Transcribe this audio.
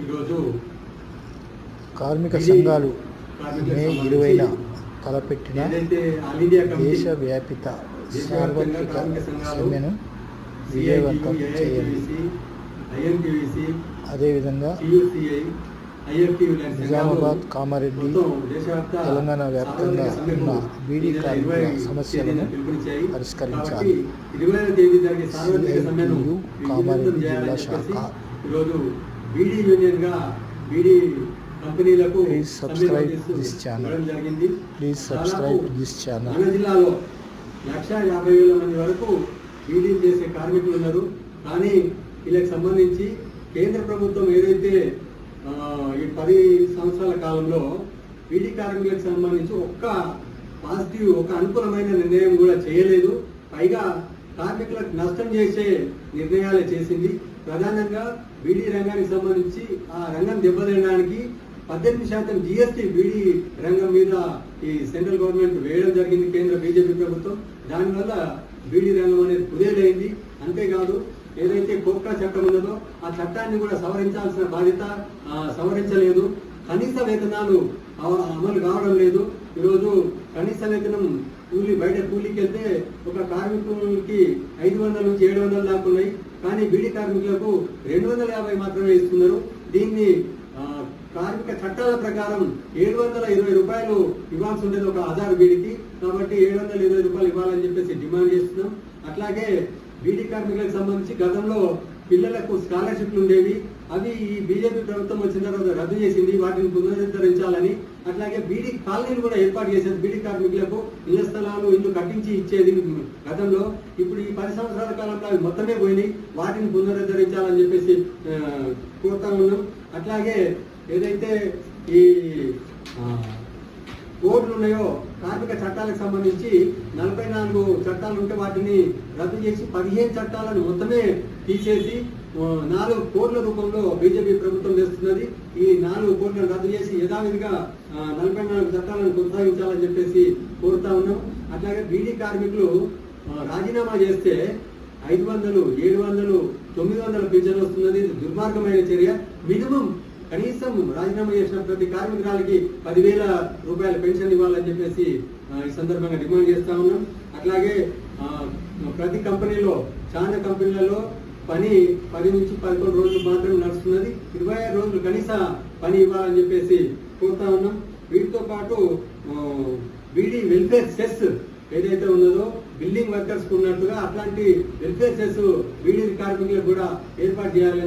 ఈరోజు కార్మిక సంఘాలు మే ఇరవైన తలపెట్టిన దేశవ్యాపిత సార్వత్రిక సమ్మెను విజయవంతం ఐఎన్టీయూసీ అదేవిధంగా నిజామాబాద్ కామారెడ్డి తెలంగాణ వ్యాప్తంగా ఉన్న బీడీ కార్మికుల సమస్యలను. పరిష్కరించాలి. కామారెడ్డి జిల్లా శాఖ. బీడీ యూనియన్గా బీడీ కంపెనీలకు this channel. ఇవ్వడం జరిగింది. ప్లీజ్ సబ్స్క్రైబ్ దిస్ ఛానల్ మన జిల్లాలో లక్ష యాభై వేల మంది వరకు బీడీ చేసే కార్మికులు ఉన్నారు. కానీ వీళ్ళకి సంబంధించి కేంద్ర ప్రభుత్వం ఏదైతే ఈ పది సంవత్సరాల కాలంలో బీడీ కార్మికులకు సంబంధించి ఒక్క పాజిటివ్ ఒక అనుకూలమైన నిర్ణయం కూడా చేయలేదు. పైగా కార్మికులకు నష్టం చేసే నిర్ణయాలే చేసింది. ప్రధానంగా బీడీ రంగానికి సంబంధించి ఆ రంగం దెబ్బతినడానికి పద్దెనిమిది శాతం జిఎస్టీ బీడీ రంగం మీద ఈ సెంట్రల్ గవర్నమెంట్ వేయడం జరిగింది కేంద్ర బీజేపీ ప్రభుత్వం. దానివల్ల బీడీ రంగం అనేది కుదేలైంది. అంతేకాదు ఏదైతే కోక్కా చట్టం ఉన్నదో ఆ చట్టాన్ని కూడా సవరించాల్సిన బాధ్యత సవరించలేదు. కనీస వేతనాలు అమలు కావడం లేదు. ఈరోజు కనీస వేతనం కూలి బయట కూలికి వెళ్తే ఒక కార్మికునికి ఐదు వందల నుంచి ఏడు వందల దాకా ఉన్నాయి. కానీ బీడీ కార్మికులకు రెండు వందల యాభై మాత్రమే ఇస్తున్నారు. దీన్ని కార్మిక చట్టాల ప్రకారం ఏడు వందల ఇరవై రూపాయలు ఇవ్వాల్సి ఉండేది ఒక ఆధార్ బీడీకి. కాబట్టి ఏడు వందల ఇరవై రూపాయలు ఇవ్వాలని చెప్పేసి డిమాండ్ చేస్తున్నాం. అట్లాగే బీడీ కార్మికులకు సంబంధించి గతంలో పిల్లలకు స్కాలర్షిప్లు ఉండేవి. అవి ఈ బీజేపీ ప్రభుత్వం వచ్చిన తర్వాత రద్దు చేసింది వాటిని పునరుద్ధరించాలని. అట్లాగే బీడీ కాలనీలు కూడా ఏర్పాటు చేసేది బీడీ కార్మికులకు ఇళ్ళ స్థలాలు ఇల్లు కట్టించి ఇచ్చేది గతంలో. ఇప్పుడు ఈ పది సంవత్సరాల కాలంలో అవి మొత్తమే పోయినాయి వాటిని పునరుద్ధరించాలని చెప్పేసి కోరుతా ఉన్నాం. అట్లాగే ఏదైతే ఈ కోడ్లు ఉన్నాయో కార్మిక చట్టాలకు సంబంధించి నలభై నాలుగు చట్టాలు ఉంటే వాటిని రద్దు చేసి పదిహేను చట్టాలను మొత్తమే తీసేసి నాలుగు కోట్ల రూపంలో బీజేపీ ప్రభుత్వం చేస్తున్నది ఈ నాలుగు కోట్లను రద్దు చేసి యథావిధిగా నలభై నాలుగు చట్టాలను కొనసాగించాలని చెప్పేసి కోరుతా ఉన్నాం. అట్లాగే బీడీ కార్మికులు రాజీనామా చేస్తే ఐదు వందలు ఏడు వందలు తొమ్మిది వందల పింఛన్ వస్తున్నది. దుర్మార్గమైన చర్య. మినిమం కనీసం రాజీనామా చేసిన ప్రతి కార్మికురాలకి పదివేల రూపాయల పెన్షన్ ఇవ్వాలని చెప్పేసి ఈ సందర్భంగా డిమాండ్ చేస్తా ఉన్నాం. అట్లాగే ప్రతి కంపెనీలో చాలా కంపెనీలలో పని పది నుంచి పదకొండు రోజులు మాత్రమే నడుస్తున్నది. ఇరవై ఆరు రోజులు కనీస పని ఇవ్వాలని చెప్పేసి కోరుతా ఉన్నాం. వీటితో పాటు వీడి బీడీ వెల్ఫేర్ సెస్ ఏదైతే ఉన్నదో బిల్డింగ్ వర్కర్స్ ఉన్నట్టుగా అట్లాంటి వెల్ఫేర్ సెస్ బీడీ కార్మికులకు కూడా ఏర్పాటు చేయాలని